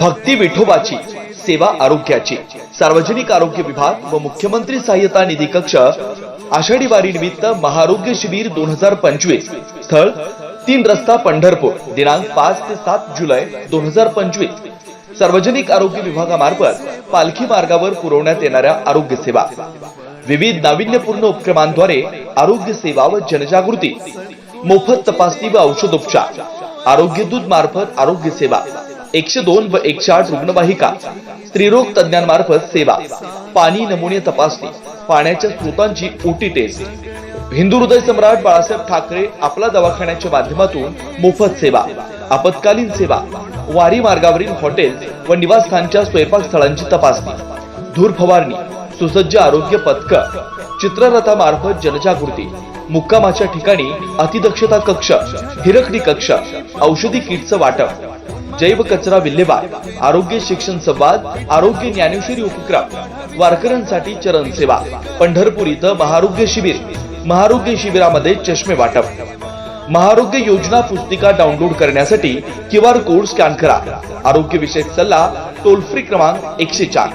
भक्ती विठोबाची सेवा आरोग्याची. सार्वजनिक आरोग्य विभाग व मुख्यमंत्री सहाय्यता निधी कक्ष आषाढी वारी निमित्त महाआरोग्य शिबिर दोन हजार पंचवीस. स्थळ तीन रस्ता पंढरपूर दिनांक पाच ते सात जुलै दोन हजार पंचवीस. सार्वजनिक आरोग्य विभागामार्फत पालखी मार्गावर पुरवण्यात येणाऱ्या आरोग्य सेवा. विविध नाविन्यपूर्ण उपक्रमांद्वारे आरोग्य सेवा व जनजागृती. मोफत तपासणी व औषधोपचार. आरोग्य दूत मार्फत आरोग्य सेवा. एकशे दोन व एकशे आठ रुग्णवाहिका स्त्रीरोग तज्ञांमार्फत सेवा पाणी नमुने तपासणी पाण्याच्या स्रोतांची ओटी टेस्ट. हिंदू हृदय सम्राट बाळासाहेब ठाकरे आपला दवाखान्याच्या माध्यमातून मोफत सेवा आपत्कालीन सेवा वारी मार्गावरील हॉटेल व निवासस्थानच्या स्वयंपाक स्थळांची तपासणी धूर फवारणी सुसज्ज आरोग्य पथक चित्ररथामार्फत जनजागृती मुक्कामाच्या ठिकाणी अतिदक्षता कक्ष हिरकणी कक्ष औषधी किटचं वाटप. जैव कचरा विल्हेवाट आरोग्य शिक्षण संवाद आरोग्य ज्ञानेश्वरी उपक्रम वारकऱ्यांसाठी चरण सेवा पंढरपूर इथं महारोग्य शिबिर महारोग्य शिबिरामध्ये चष्मे वाटप. महारोग्य योजना पुस्तिका डाउनलोड करण्यासाठी क्यू आर कोड स्कॅन करा. आरोग्य विषयक सल्ला टोल फ्री क्रमांक एकशे चार.